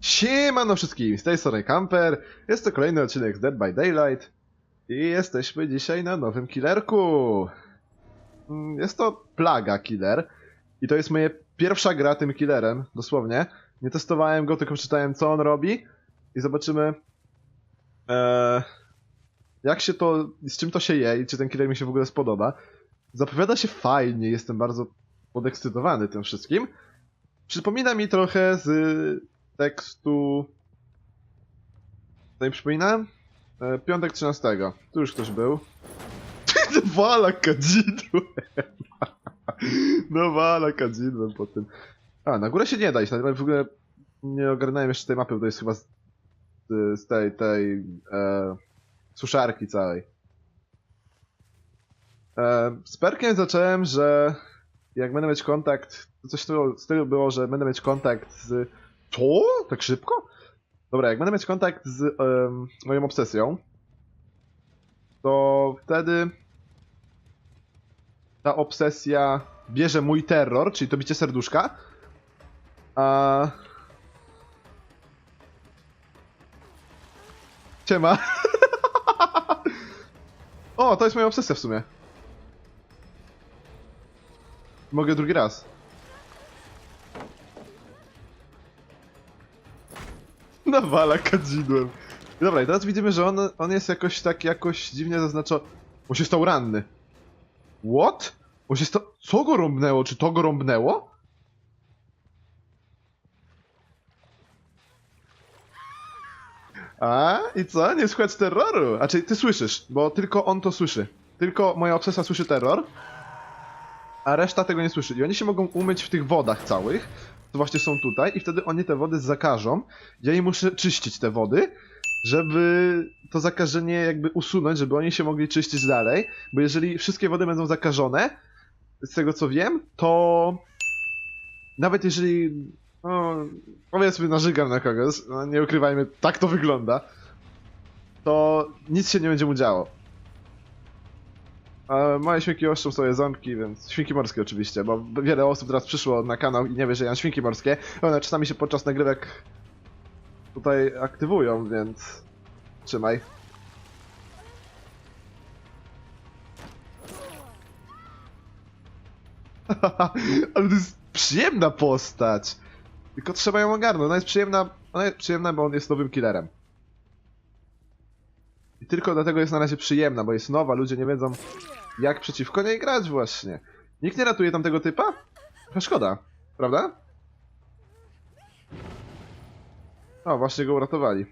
Siemano wszystkim, z tej strony Camper, jest to kolejny odcinek z Dead by Daylight i jesteśmy dzisiaj na nowym killerku. Mm, Jest to Plaga Killer i to jest moja pierwsza gra tym killerem, dosłownie. Nie testowałem go, tylko przeczytałem co on robi i zobaczymy e, jak się to, z czym to się je i czy ten killer mi się w ogóle spodoba. Zapowiada się fajnie, jestem bardzo podekscytowany tym wszystkim. Przypomina mi trochę z tekstu. To mi przypomina? E, Piątek 13. Tu już ktoś był. Wala kadzidłem. No wala kadzidłem po tym. A, na górę się nie da iść. W ogóle nie ogarnąłem jeszcze tej mapy, bo to jest chyba z, z tej, tej e, suszarki całej. E, z perkiem zacząłem, że jak będę mieć kontakt, coś w stylu było, że będę mieć kontakt z... Co? Tak szybko? Dobra, jak będę mieć kontakt z em, moją obsesją, to wtedy ta obsesja bierze mój terror, czyli to bicie serduszka, a... Ciema. o, to jest moja obsesja w sumie. Mogę drugi raz. Nawala kadzidłem. Dobra, i teraz widzimy, że on, on jest jakoś tak, jakoś dziwnie zaznaczony. On się stał ranny. What? On się stał... Co go rąbnęło? Czy to go rąbnęło? A, i co? Nie słychać terroru. A czy ty słyszysz, bo tylko on to słyszy. Tylko moja obsesja słyszy terror, a reszta tego nie słyszy. I oni się mogą umyć w tych wodach całych, co właśnie są tutaj, i wtedy oni te wody zakażą. Ja im muszę czyścić te wody, żeby to zakażenie jakby usunąć, żeby oni się mogli czyścić dalej, bo jeżeli wszystkie wody będą zakażone, z tego co wiem, to nawet jeżeli no, powiedzmy narzygam na kogoś, no, nie ukrywajmy, tak to wygląda, to nic się nie będzie mu działo. A moje świnki oszczą sobie ząbki, więc świnki morskie oczywiście, bo wiele osób teraz przyszło na kanał i nie wie, że ja mam świnki morskie. One czasami się podczas nagrywek tutaj aktywują, więc trzymaj. Ale to jest przyjemna postać. Tylko trzeba ją ogarnąć. Ona jest przyjemna, ona jest przyjemna, bo on jest nowym killerem. I tylko dlatego jest na razie przyjemna, bo jest nowa, ludzie nie wiedzą jak przeciwko niej grać właśnie. Nikt nie ratuje tamtego typa? Trochę szkoda, prawda? O, właśnie go uratowali.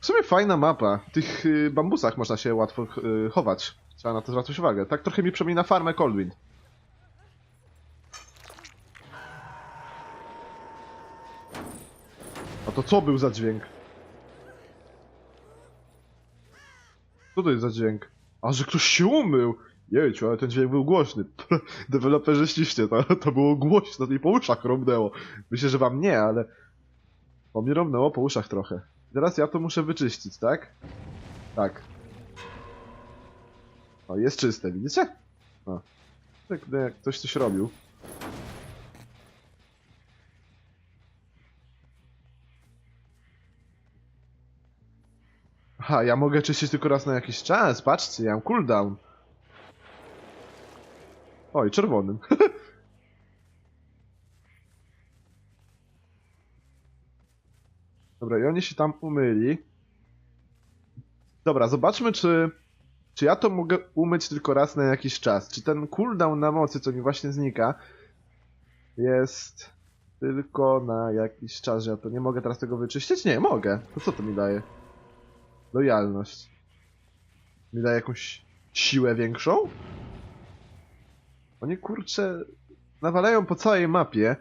W sumie fajna mapa. W tych y, bambusach można się łatwo y, chować. Trzeba na to zwracać uwagę. Tak trochę mi przypomina farmę Coldwind. A to co był za dźwięk? Co to jest za dźwięk? A, że ktoś się umył! Jejciu, ale ten dźwięk był głośny. Deweloperzy ściście, to, to było głośno i po uszach rąbnęło. Myślę, że wam nie, ale... Po mnie rąbnęło po uszach trochę. Teraz ja to muszę wyczyścić, tak? Tak. O, jest czyste, widzicie? O. Tak, jak ktoś coś robił. Aha, ja mogę czyścić tylko raz na jakiś czas. Patrzcie, ja mam cooldown. Oj, czerwonym. Dobra, i oni się tam umyli. Dobra, zobaczmy, czy, czy ja to mogę umyć tylko raz na jakiś czas. Czy ten cooldown na mocy, co mi właśnie znika, jest tylko na jakiś czas, że ja to nie mogę teraz tego wyczyścić? Nie, mogę. To co to mi daje? Lojalność. Mi daje jakąś siłę większą? Oni kurczę nawalają po całej mapie.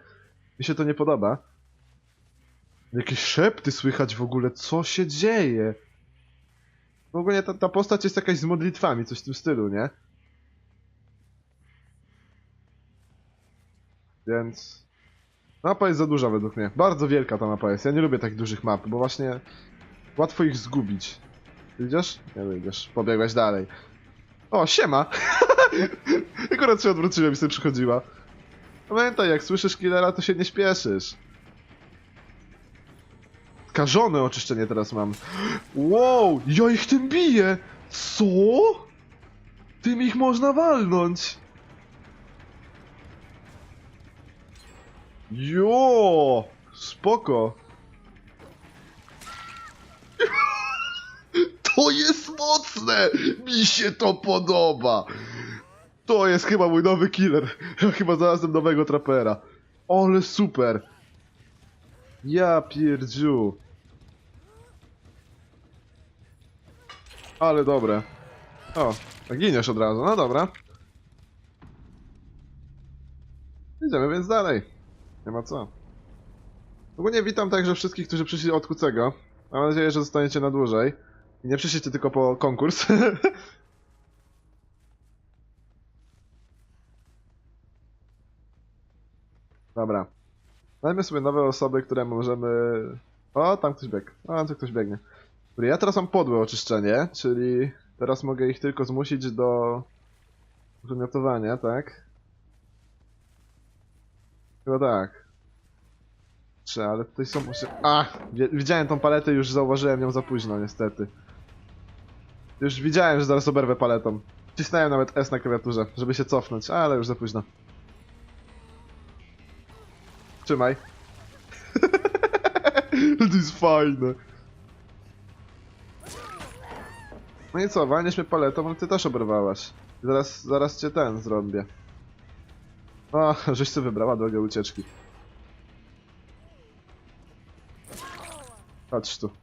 Mi się to nie podoba. Jakieś szepty słychać w ogóle, co się dzieje? W ogóle ta, ta postać jest jakaś z modlitwami, coś w tym stylu, nie? Więc... Mapa jest za duża według mnie. Bardzo wielka ta mapa jest. Ja nie lubię tak dużych map, bo właśnie łatwo ich zgubić. Idziesz? Nie wyjdziesz. Pobiegłeś dalej. O, siema! Akurat się odwróciłem i sobie przychodziła. Pamiętaj, jak słyszysz killera, to się nie śpieszysz. skażone oczyszczenie teraz mam. Wow, ja ich tym biję! Co? Tym ich można walnąć! Jo, spoko. To mocne! Mi się to podoba! To jest chyba mój nowy killer. Ja chyba znalazłem nowego trapera. Ale super! Ja pierdziu. Ale dobre. O, giniesz od razu. No dobra. Idziemy więc dalej. Nie ma co. Ogólnie witam także wszystkich, którzy przyszli od Kucego. Mam nadzieję, że zostaniecie na dłużej. I nie przyszliście tylko po konkurs. Dobra. Dajmy sobie nowe osoby, które możemy... O, tam ktoś biegł. O, tam ktoś biegnie. Dobra, ja teraz mam podłe oczyszczenie, czyli teraz mogę ich tylko zmusić do wymiotowania, tak? Chyba tak. Czy, ale tutaj są... A! Widziałem tą paletę, już zauważyłem ją za późno, niestety. Już widziałem, że zaraz oberwę paletą. Wcisnąłem nawet S na klawiaturze, żeby się cofnąć, ale już za późno. Trzymaj. to jest fajne. No i co, walniesz mnie paletą, no ty też oberwałaś. Zaraz, zaraz cię ten zrobię. O, żeś sobie wybrała drogę ucieczki. Patrz tu.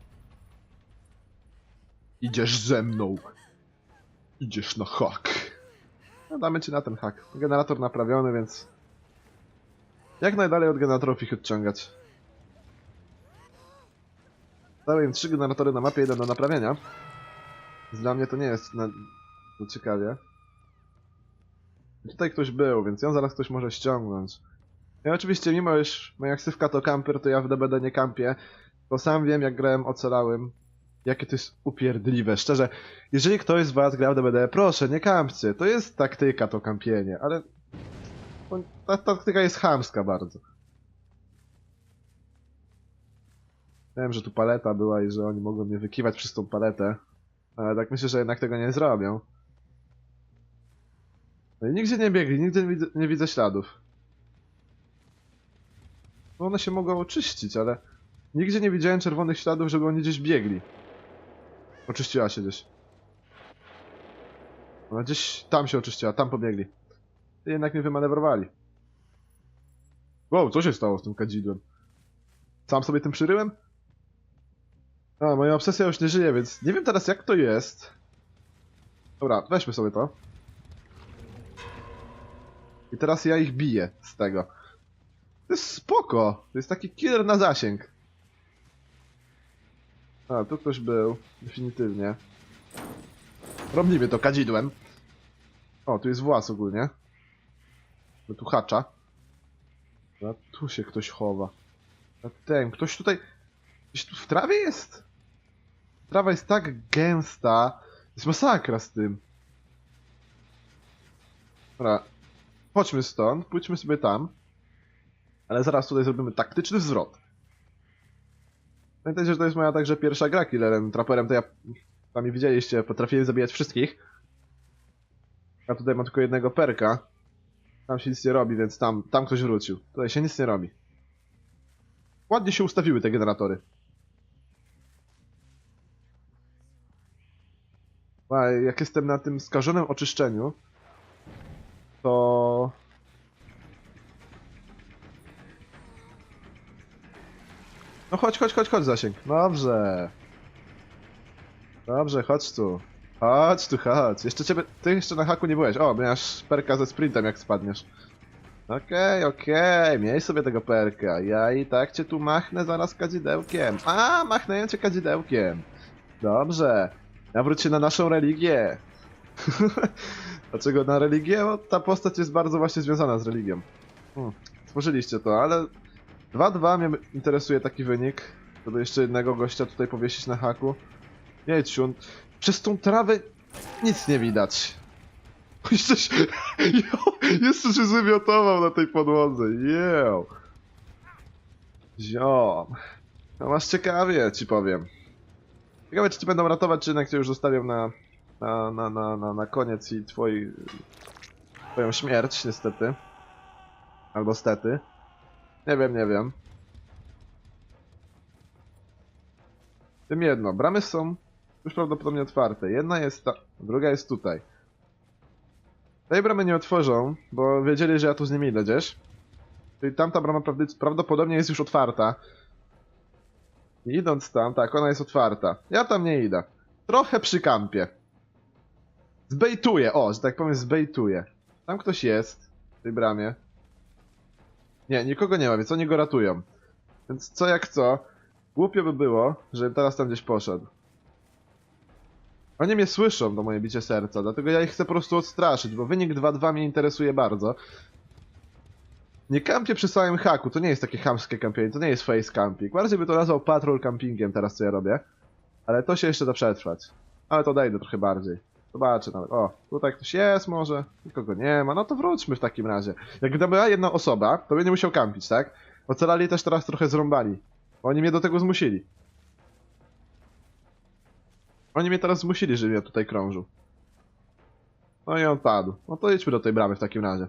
Idziesz ze mną. Idziesz na hak. No damy ci na ten hak. Generator naprawiony, więc... Jak najdalej od generatorów ich odciągać. Dałem trzy generatory na mapie, jeden do naprawienia. Dla mnie to nie jest na... to ciekawie. Tutaj ktoś był, więc ją zaraz ktoś może ściągnąć. Ja oczywiście, mimo iż moja ksywka to kamper, to ja w DBD nie kampię. Bo sam wiem, jak grałem ocalałym. Jakie to jest upierdliwe. Szczerze, jeżeli ktoś z was gra w DBD, proszę, nie kampcie. To jest taktyka, to kampienie, ale... Ta taktyka jest chamska bardzo. Wiem, że tu paleta była i że oni mogą mnie wykiwać przez tą paletę. Ale tak myślę, że jednak tego nie zrobią. No i nigdzie nie biegli, nigdzie nie widzę, nie widzę śladów. No one się mogą oczyścić, ale nigdzie nie widziałem czerwonych śladów, żeby oni gdzieś biegli. Oczyściła się gdzieś. Ona gdzieś tam się oczyściła, tam pobiegli. I jednak mnie wymanewrowali. Wow, co się stało z tym kadzidłem? Sam sobie tym przyryłem? A, moja obsesja już nie żyje, więc nie wiem teraz jak to jest. Dobra, weźmy sobie to. I teraz ja ich biję z tego. To jest spoko. To jest taki killer na zasięg. A, tu ktoś był. Definitywnie. Robnijmy to kadzidłem. O, tu jest włas ogólnie. No tu hacza. A tu się ktoś chowa. A ten, ktoś tutaj... Gdzieś tu w trawie jest? Trawa jest tak gęsta. Jest masakra z tym. Dobra. Chodźmy stąd, pójdźmy sobie tam. Ale zaraz tutaj zrobimy taktyczny zwrot. Pamiętajcie, że to jest moja także pierwsza gra killerem, traperem, to ja... Sami widzieliście, potrafiłem zabijać wszystkich. A tutaj mam tylko jednego perka. Tam się nic nie robi, więc tam, tam ktoś wrócił. Tutaj się nic nie robi. Ładnie się ustawiły te generatory. Jak jestem na tym skażonym oczyszczeniu, to... No chodź, chodź, chodź, chodź zasięg. Dobrze. Dobrze, chodź tu. Chodź tu, chodź. Jeszcze ciebie... Ty jeszcze na haku nie byłeś. O, miałeś perka ze sprintem jak spadniesz. Okej, okej, miej sobie tego perka. Ja i tak cię tu machnę zaraz kadzidełkiem. A, machnę cię kadzidełkiem. Dobrze. Nawróć się na naszą religię. Dlaczego na religię? Bo ta postać jest bardzo właśnie związana z religią. Hmm. Stworzyliście to, ale 2-2 mnie interesuje taki wynik. Żeby jeszcze jednego gościa tutaj powiesić na haku. Jedź, przez tą trawę nic nie widać. Jeszcze się, jeszcze się zwymiotował na tej podłodze. Jeł. Ziom. No masz ciekawie, ci powiem. Ciekawe, czy ci będą ratować, czy jednak cię już zostawią na, na, na, na, na, na koniec i twoi, twoją śmierć, niestety. Albo stety. Nie wiem, nie wiem. Tym jedno, bramy są już prawdopodobnie otwarte. Jedna jest ta, druga jest tutaj. Tej bramy nie otworzą, bo wiedzieli, że ja tu z nimi idę gdzieś. Czyli tamta brama prawdopodobnie jest już otwarta. Idąc tam, tak, ona jest otwarta. Ja tam nie idę. Trochę przy kampie. Zbejtuję, o, że tak powiem zbejtuję. Tam ktoś jest, w tej bramie. Nie, nikogo nie ma, więc oni go ratują. Więc co jak co, głupio by było, żebym teraz tam gdzieś poszedł. Oni mnie słyszą do moje bicie serca, dlatego ja ich chcę po prostu odstraszyć, bo wynik 2-2 mnie interesuje bardzo. Nie kampię przy samym haku, to nie jest takie chamskie kampienie, to nie jest face camping. Bardziej by to nazwał patrol campingiem teraz, co ja robię. Ale to się jeszcze da przetrwać. Ale to dejdę trochę bardziej. Zobaczę nawet. O, tutaj ktoś jest może, nikogo nie ma, no to wróćmy w takim razie. Jak gdyby była jedna osoba, to by nie musiał kampić, tak? Ocalali też teraz trochę zrąbali. Oni mnie do tego zmusili. Oni mnie teraz zmusili, żebym ja tutaj krążył. No i on padł. No to idźmy do tej bramy w takim razie.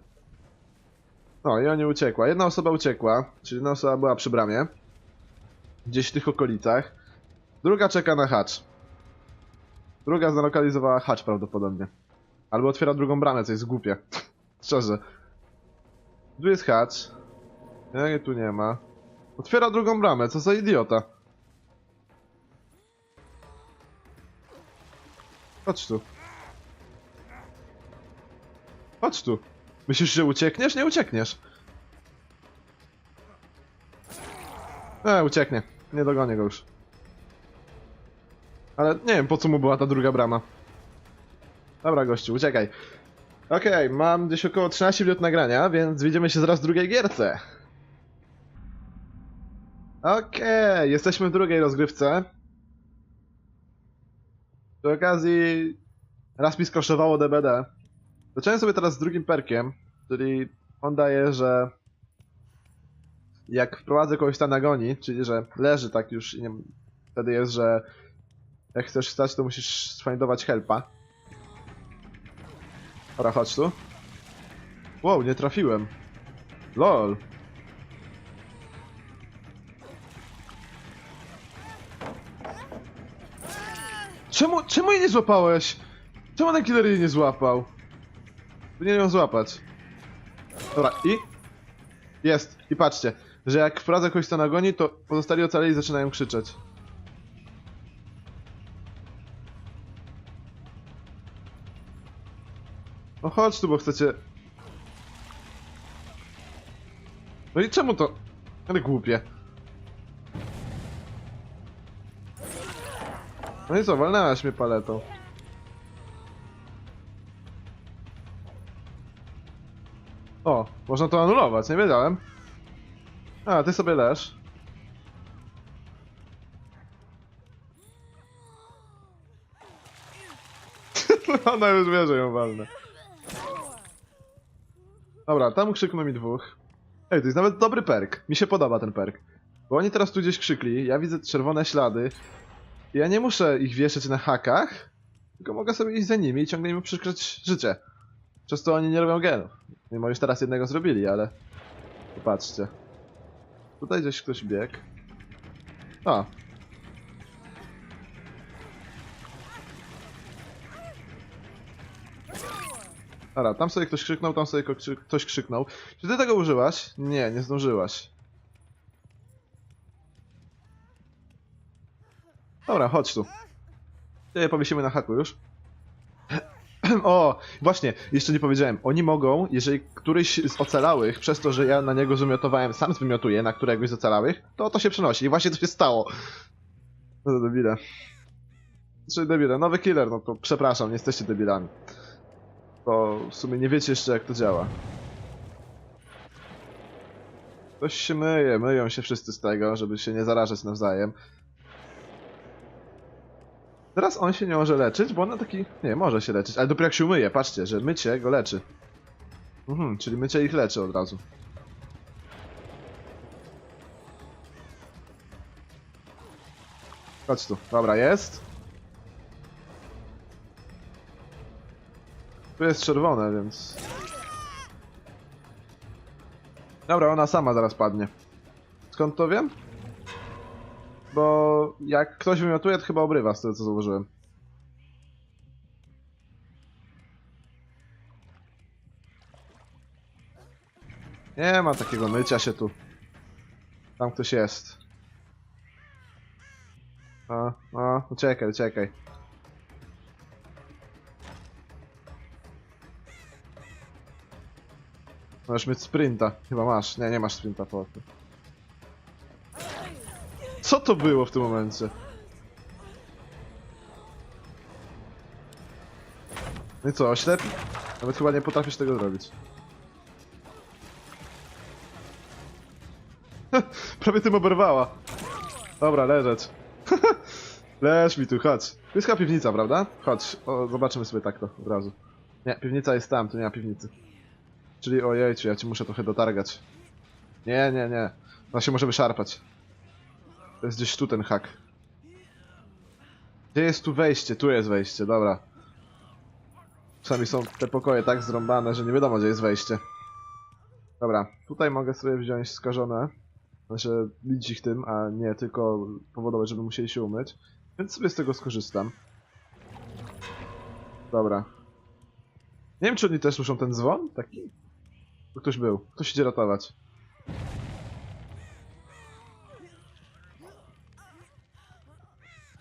No i oni uciekła. Jedna osoba uciekła, czyli jedna osoba była przy bramie. Gdzieś w tych okolicach. Druga czeka na hacz. Druga zlokalizowała hacz prawdopodobnie. Albo otwiera drugą bramę, co jest głupie. Szczerze. Tu jest hacz. Nie, tu nie ma. Otwiera drugą bramę, co za idiota. Chodź tu. Chodź tu. Myślisz, że uciekniesz? Nie uciekniesz. E, ucieknie. Nie dogonię go już. Ale nie wiem, po co mu była ta druga brama. Dobra, gościu, uciekaj. Okej, mam gdzieś około 13 minut nagrania, więc widzimy się zaraz w drugiej gierce. Okej, jesteśmy w drugiej rozgrywce. Przy okazji raz mi skraszowało DBD. Zacząłem sobie teraz z drugim perkiem, czyli on daje, że jak wprowadzę kogoś tam na goni, czyli że leży tak już i nie, wtedy jest, że jak chcesz wstać, to musisz sfindować helpa. Dobra, chodź tu. Wow, nie trafiłem. LOL. Czemu, czemu jej nie złapałeś? Czemu ten killer jej nie złapał? Powinien ją złapać. Dobra, i? Jest. I patrzcie, że jak wprowadza kogoś co nagoni, to pozostali ocaleni zaczynają krzyczeć. Chodź tu, bo chcecie... No i czemu to... Ale głupie. No i co, walnęłaś mnie paletą. O, można to anulować, nie wiedziałem. A, ty sobie leż. Ona już wie, że ją walnę. Dobra, tam krzyknął mi dwóch. Ej, to jest nawet dobry perk. Mi się podoba ten perk. Bo oni teraz tu gdzieś krzykli, ja widzę czerwone ślady. Ja nie muszę ich wieszać na hakach, tylko mogę sobie iść za nimi i ciągle im przykryć życie. Przez to oni nie robią genów. Mimo już teraz jednego zrobili, ale... Popatrzcie. Tutaj gdzieś ktoś biegł. A. Dobra, tam sobie ktoś krzyknął, tam sobie ktoś krzyknął. Czy ty tego użyłaś? Nie, nie zdążyłaś. Dobra, chodź tu. Nie, powiesimy na haku już. O, właśnie, jeszcze nie powiedziałem. Oni mogą, jeżeli któryś z ocalałych, przez to, że ja na niego wymiotowałem, sam zwymiotuję na któregoś z ocalałych, to to się przenosi. I właśnie to się stało. No to debile. Znaczy debile, nowy killer, no to przepraszam, nie jesteście debilami. To w sumie nie wiecie jeszcze jak to działa. Ktoś się myje, myją się wszyscy z tego, żeby się nie zarażać nawzajem. Teraz on się nie może leczyć, bo on na taki... Nie, może się leczyć, ale dopiero jak się umyje, patrzcie, że mycie go leczy. Mhm, czyli mycie ich leczy od razu. Chodź tu. Dobra, jest. Tu jest czerwone, więc... Dobra, ona sama zaraz padnie. Skąd to wiem? Bo jak ktoś wymiotuje, to chyba obrywa z tego, co zauważyłem. Nie ma takiego mycia się tu. Tam ktoś jest. A, a, uciekaj, uciekaj. Możesz mieć sprinta. Chyba masz. Nie, nie masz sprinta po. Co to było w tym momencie? No i co, oślep? Nawet chyba nie potrafisz tego zrobić. Prawie tym oberwała. Dobra, leżeć. Leż mi tu, chodź. Tu jest chyba piwnica, prawda? Chodź, o, zobaczymy sobie tak to od razu. Nie, piwnica jest tam, tu nie ma piwnicy. Czyli ojejciu, ja ci muszę trochę dotargać. Nie, nie, nie. No się może wyszarpać. To jest gdzieś tu ten hak. Gdzie jest tu wejście? Tu jest wejście, dobra. Czasami są te pokoje tak zrąbane, że nie wiadomo gdzie jest wejście. Dobra, tutaj mogę sobie wziąć skażone. Znaczy, bić ich tym, a nie tylko powodować, żeby musieli się umyć. Więc sobie z tego skorzystam. Dobra. Nie wiem, czy oni też słyszą ten dzwon? Taki? Tu ktoś był. Ktoś idzie ratować.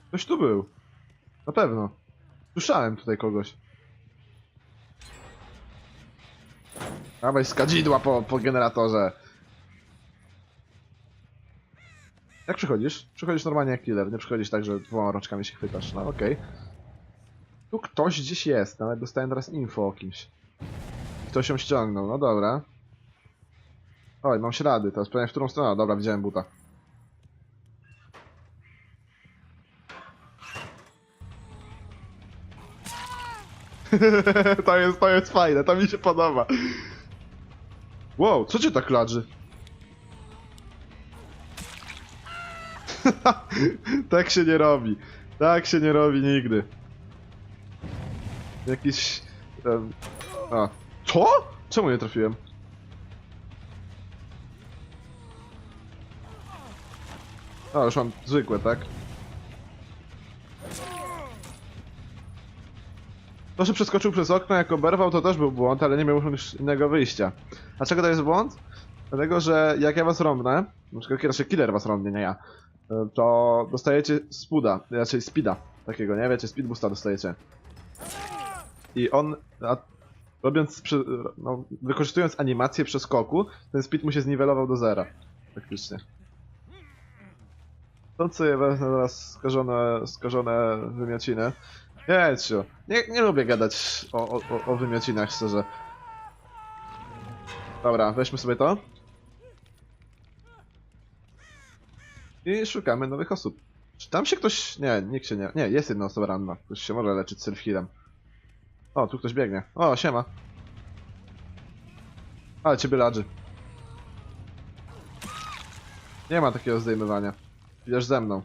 Ktoś tu był. Na pewno. Słyszałem tutaj kogoś. Dawaj skadzidła po, po generatorze. Jak przychodzisz? Przychodzisz normalnie jak killer, nie przychodzisz tak, że dwoma rączkami się chwytasz. No okej. Tu ktoś gdzieś jest, nawet dostałem teraz info o kimś. Ktoś ją ściągnął, no dobra. Oj, mam ślady, teraz powiem w którą stronę. Dobra, widziałem buta. to jest, to jest fajne, to mi się podoba. Wow, co cię tak ladży? tak się nie robi. Tak się nie robi nigdy. Jakiś... Um, a. Co? Czemu nie trafiłem? A, już mam zwykłe, tak? To, że przeskoczył przez okno jak oberwał, to też był błąd, ale nie miał już innego wyjścia. Dlaczego to jest błąd? Dlatego, że jak ja was rąbnę, na przykład raczej killer was rąbnie, nie ja, to dostajecie spuda, raczej speeda takiego, nie? Wiecie, speed boosta dostajecie. I on, a, robiąc, no, wykorzystując animację przeskoku, ten speed mu się zniwelował do zera. Faktycznie. To co je wezmę teraz skażone, skażone wymiociny. Nie. Nie, lubię gadać o, o, o- wymiocinach, szczerze. Dobra, weźmy sobie to. I szukamy nowych osób. Czy tam się ktoś... Nie, nikt się nie... Nie, jest jedna osoba ranna. Ktoś się może leczyć self-healem. O, tu ktoś biegnie. O, siema. Ale ciebie ladży. Nie ma takiego zdejmowania. Idziesz ze mną.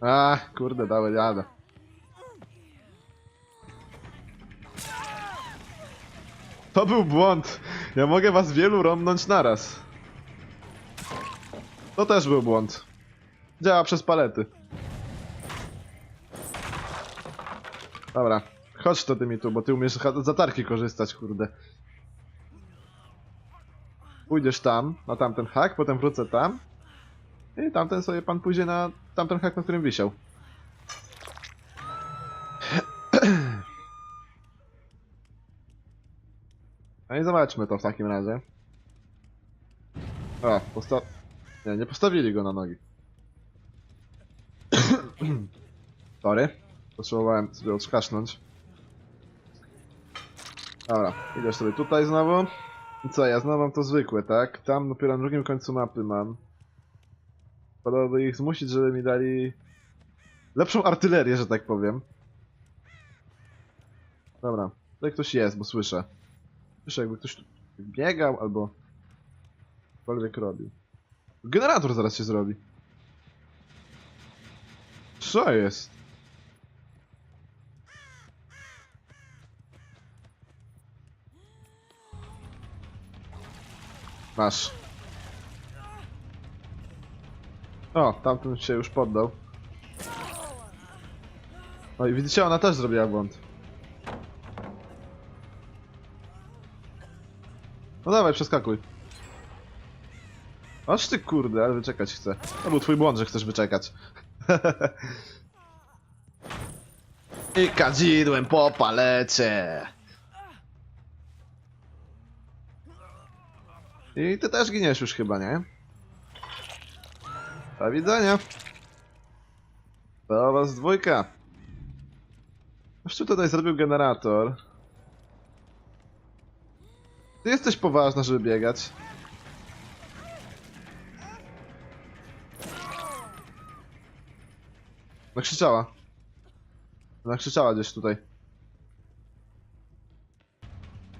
A, kurde, dały jadę. To był błąd. Ja mogę was wielu romnąć naraz. To też był błąd. Działa przez palety. Dobra, chodź to ty mi tu, bo ty umiesz z latarki korzystać, kurde. Pójdziesz tam, na tamten hak, potem wrócę tam. I tamten sobie pan pójdzie na tamten hak, na którym wisiał. No i zobaczmy to w takim razie. O, posta... Nie, nie postawili go na nogi. Sorry. Potrzebowałem sobie odszkasznąć. Dobra, idziesz sobie tutaj znowu. I co, ja znowu mam to zwykłe, tak? Tam dopiero na drugim końcu mapy mam. Podobno ich zmusić, żeby mi dali lepszą artylerię, że tak powiem. Dobra, tutaj ktoś jest, bo słyszę. Słyszę jakby ktoś tu biegał albo cokolwiek robił. Generator zaraz się zrobi. Co jest? Masz. O, tamten się już poddał. No i widzicie, ona też zrobiła błąd. No dawaj, przeskakuj. Aż ty kurde, ale wyczekać chcę. To był twój błąd, że chcesz wyczekać. I kadzidłem po palecie. I ty też giniesz już chyba, nie? Do widzenia. To was dwójka. Jeszcze tutaj zrobił generator. Ty jesteś poważna, żeby biegać. Nakrzyczała. Nakrzyczała gdzieś tutaj.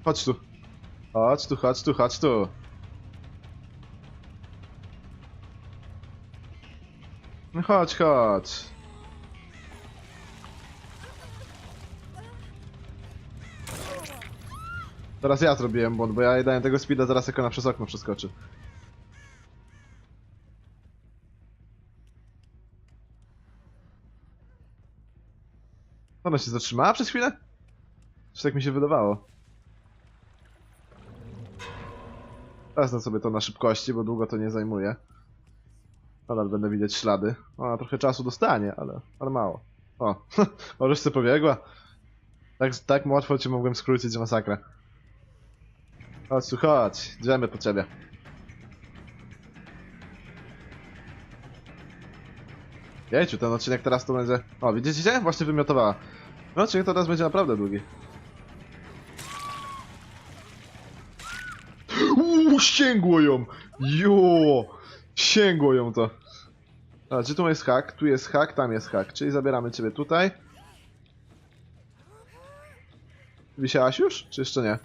Chodź tu. Chodź tu, chodź tu, chodź tu. No chodź, chodź. Teraz ja zrobiłem błąd, bo ja dałem tego speeda, zaraz jak ona przez okno przeskoczy. Ona się zatrzymała przez chwilę? Czy tak mi się wydawało? Wezmę sobie to na szybkości, bo długo to nie zajmuje. Nadal będę widzieć ślady. Ona trochę czasu dostanie, ale, ale mało. O, możesz sobie pobiegła. Tak, tak łatwo cię mogłem skrócić, że masakra. Chodź tu, chodź. Idziemy po ciebie. Jejciu, ten odcinek teraz to będzie... O, widzicie? Właśnie wymiotowała. No, odcinek teraz będzie naprawdę długi. Uuu, sięgło ją! Jo! Sięgło ją to. A, gdzie tu jest hak? Tu jest hak, tam jest hak. Czyli zabieramy ciebie tutaj. Wisiałaś już? Czy jeszcze nie?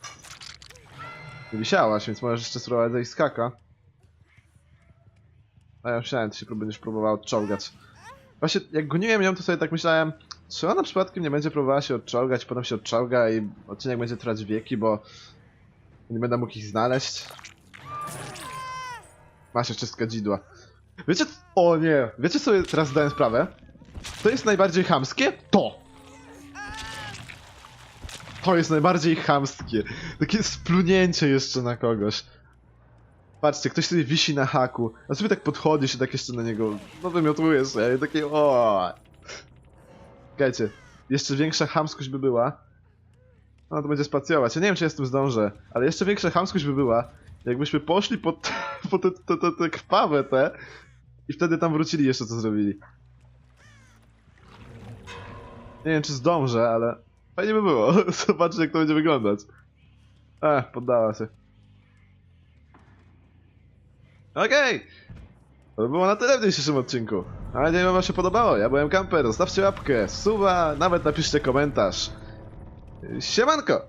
Wisiałaś, więc możesz jeszcze spróbować zejść z haka. A ja myślałem, ty się będziesz próbował odczołgać. Właśnie, jak goniłem ją, to sobie tak myślałem, czy ona przypadkiem nie będzie próbowała się odczołgać, potem się odczołga i odcinek będzie trwać wieki, bo nie będę mógł ich znaleźć. Masz jeszcze skadzidła. Wiecie, o nie, wiecie sobie teraz zdałem sprawę? To jest najbardziej chamskie? To! To jest najbardziej chamskie. Takie splunięcie jeszcze na kogoś. Patrzcie, ktoś sobie wisi na haku, a sobie tak podchodzisz i tak jeszcze na niego, no wymiotujesz się i takie o. Czekajcie, jeszcze większa chamskość by była. No to będzie spacjować. Ja nie wiem, czy tym zdążę, ale jeszcze większa chamskość by była, jakbyśmy poszli pod, po te, te, te, te krwawe te i wtedy tam wrócili jeszcze co zrobili. Nie wiem, czy zdążę, ale fajnie by było. Zobaczcie, jak to będzie wyglądać. Ech, poddała się. Okej! To by było na tyle w dzisiejszym odcinku. Mam nadzieję, że wam się podobało. Ja byłem Kamper. Zostawcie łapkę, suba, nawet napiszcie komentarz. Siemanko!